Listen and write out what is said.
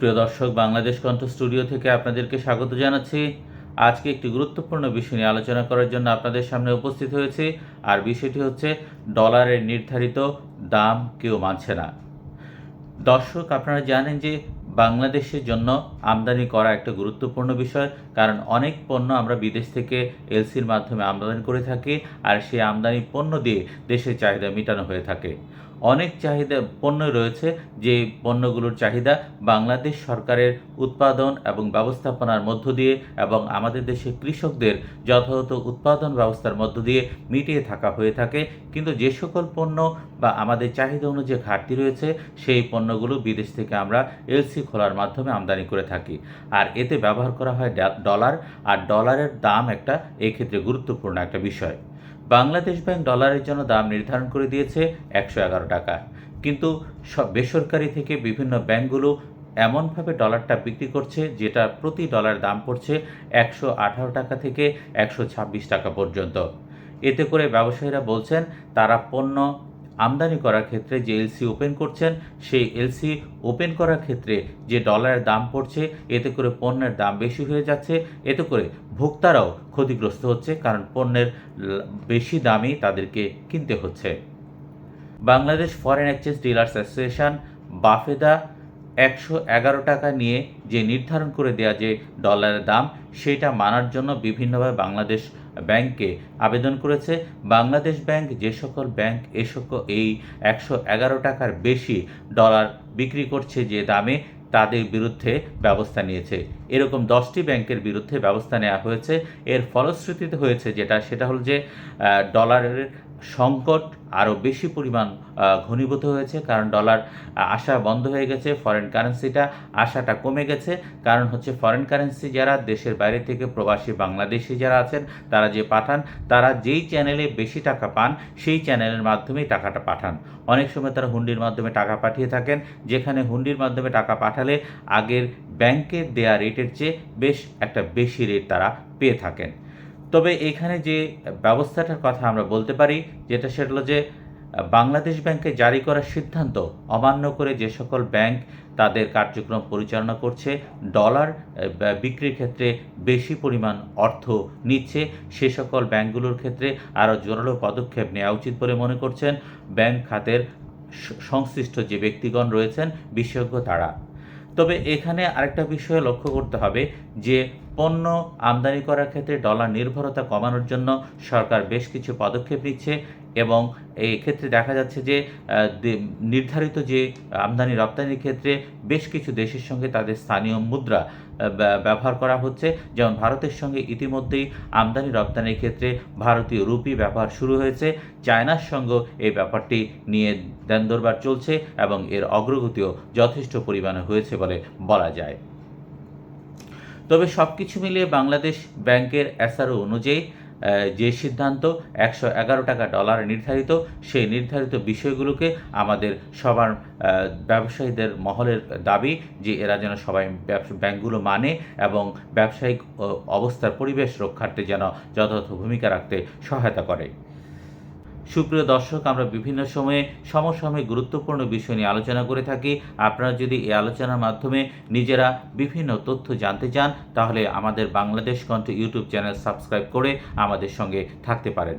সুপ্রিয় দর্শক, বাংলাদেশ কণ্ঠ স্টুডিও থেকে আপনাদেরকে স্বাগত জানাচ্ছি। আজকে একটি গুরুত্বপূর্ণ বিষয় নিয়ে আলোচনা করার জন্য আপনাদের সামনে উপস্থিত হয়েছি, আর বিষয়টি হচ্ছে ডলারের নির্ধারিত দাম কেউ মানছে না। দর্শক, আপনারা জানেন যে বাংলাদেশের জন্য আমদানি করা একটা গুরুত্বপূর্ণ বিষয়, কারণ অনেক পণ্য আমরা বিদেশ থেকে এলসির মাধ্যমে আমদানি করে থাকি, আর সেই আমদানি পণ্য দিয়ে দেশের চাহিদা মেটানো হয়ে থাকে। অনেক চাহিদা পণ্য রয়েছে যে পণ্যগুলোর চাহিদা বাংলাদেশ সরকারের উৎপাদন এবং ব্যবস্থাপনার মধ্য দিয়ে এবং আমাদের দেশে কৃষকদের যথাযথ উৎপাদন ব্যবস্থার মধ্য দিয়ে মিটিয়ে থাকা হয়ে থাকে। কিন্তু যে সকল পণ্য বা আমাদের চাহিদা অনুযায়ী ঘাটতি রয়েছে, সেই পণ্যগুলো বিদেশ থেকে আমরা এলসি খোলার মাধ্যমে আমদানি করে থাকি। আর এতে ব্যবহার করা হয় ডলার। আর ডলারের দাম একটা এক্ষেত্রে গুরুত্বপূর্ণ একটা বিষয়। বাংলাদেশ ব্যাংক ডলারের জন্য দাম নির্ধারণ করে দিয়েছে একশো এগারো টাকা। কিন্তু সব বেসরকারি থেকে বিভিন্ন ব্যাংকগুলো এমনভাবে ডলারটা বিক্রি করছে যেটা প্রতি ডলার দাম পড়ছে একশো আঠারো টাকা থেকে একশো ছাব্বিশ টাকা পর্যন্ত। এতে করে ব্যবসায়ীরা বলছেন, তারা পণ্য আমদানি করার ক্ষেত্রে যে এলসি ওপেন করছেন, সেই এলসি ওপেন করার ক্ষেত্রে যে ডলারের দাম পড়ছে, এতে করে পণ্যের দাম বেশি হয়ে যাচ্ছে, এতে করে ভোক্তারাও ক্ষতিগ্রস্ত হচ্ছে কারণ পণ্যের বেশি দামই তাদেরকে কিনতে হচ্ছে। Bangladesh foreign exchange dealers association BAFEDA একশো এগারো টাকা নিয়ে যে নির্ধারণ করে দেওয়া যে ডলারের দাম, সেটা মানার জন্য বিভিন্নভাবে বাংলাদেশ ব্যাংকে আবেদন করেছে। বাংলাদেশ ব্যাংক যে সকল ব্যাংক এ সকল এই একশো এগারো টাকার বেশি ডলার বিক্রি করছে যে দামে, তাদের বিরুদ্ধে ব্যবস্থা নিয়েছে। এরকম দশটি ব্যাংকের বিরুদ্ধে ব্যবস্থা নেওয়া হয়েছে। এর ফলশ্রুতিতে হয়েছে যেটা, সেটা হলো যে ডলারের সংকট আরও বেশি পরিমাণ ঘনীভূত হয়েছে। কারণ ডলার আসা বন্ধ হয়ে গেছে ফরেন কারেন্সিটা আসাটা কমে গেছে। কারণ হচ্ছে ফরেন কারেন্সি যারা, দেশের বাইরে থেকে প্রবাসী বাংলাদেশি যারা আছেন, তারা যে পাঠান, তারা যেই চ্যানেলে বেশি টাকা পান, সেই চ্যানেলের মাধ্যমেই টাকাটা পাঠান। অনেক সময় তারা হুন্ডির মাধ্যমে টাকা পাঠিয়ে থাকেন, যেখানে হুন্ডির মাধ্যমে টাকা পাঠালে আগের ব্যাংকের দেয়া রেটের চেয়ে বেশ একটা বেশি রেট তারা পেয়ে থাকেন। তবে এখানে যে ব্যবস্থাটার কথা আমরা বলতে পারি, যেটা সেটা হলো যে, বাংলাদেশ ব্যাংকে জারি করার সিদ্ধান্ত অমান্য করে যে সকল ব্যাংক তাদের কার্যক্রম পরিচালনা করছে, ডলার বিক্রির ক্ষেত্রে বেশি পরিমাণ অর্থ নিচ্ছে, সে সকল ব্যাংকগুলোর ক্ষেত্রে আরও জোরালো পদক্ষেপ নেওয়া উচিত বলে মনে করছেন ব্যাংক খাতের সংশ্লিষ্ট যে ব্যক্তিগণ রয়েছেন, বিশেষজ্ঞ তারা। তবে এখানে আরেকটা বিষয় লক্ষ্য করতে হবে যে পণ্য আমদানি করার ক্ষেত্রে ডলার নির্ভরতা কমানোর জন্য সরকার বেশ কিছু পদক্ষেপ নিচ্ছে এবং এই ক্ষেত্রে দেখা যাচ্ছে যে নির্ধারিত যে আমদানি রপ্তানির ক্ষেত্রে বেশ কিছু দেশের সঙ্গে তাদের স্থানীয় মুদ্রা ব্যা- ব্যবহার করা হচ্ছে। যেমন ভারতের সঙ্গে ইতিমধ্যেই আমদানি রপ্তানির ক্ষেত্রে ভারতীয় রুপি ব্যবহার শুরু হয়েছে। চায়নার সঙ্গেও এই ব্যাপারটি নিয়ে দেন চলছে এবং এর অগ্রগতিও যথেষ্ট পরিমাণে হয়েছে বলে বলা যায়। তবে সব কিছু মিলিয়ে বাংলাদেশ ব্যাংকের এসআরও অনুযায়ী যে সিদ্ধান্ত একশো এগারো টাকা ডলার নির্ধারিত, সেই নির্ধারিত বিষয়গুলোকে আমাদের সবার ব্যবসায়ীদের মহলের দাবি যে এরা যেন সবাই ব্যাংকগুলো মানে এবং ব্যবসায়িক অবস্থার পরিবেশ রক্ষার্থে যেন যথাযথ ভূমিকা রাখতে সহায়তা করে। সুপ্রিয় দর্শক, আমরা বিভিন্ন সময়ে সমসাময়িক গুরুত্বপূর্ণ বিষয় নিয়ে আলোচনা করে থাকি। আপনারা যদি এই আলোচনার মাধ্যমে নিজেরা বিভিন্ন তথ্য জানতে চান, তাহলে আমাদের বাংলাদেশ কণ্ঠ ইউটিউব চ্যানেল সাবস্ক্রাইব করে আমাদের সঙ্গে থাকতে পারেন।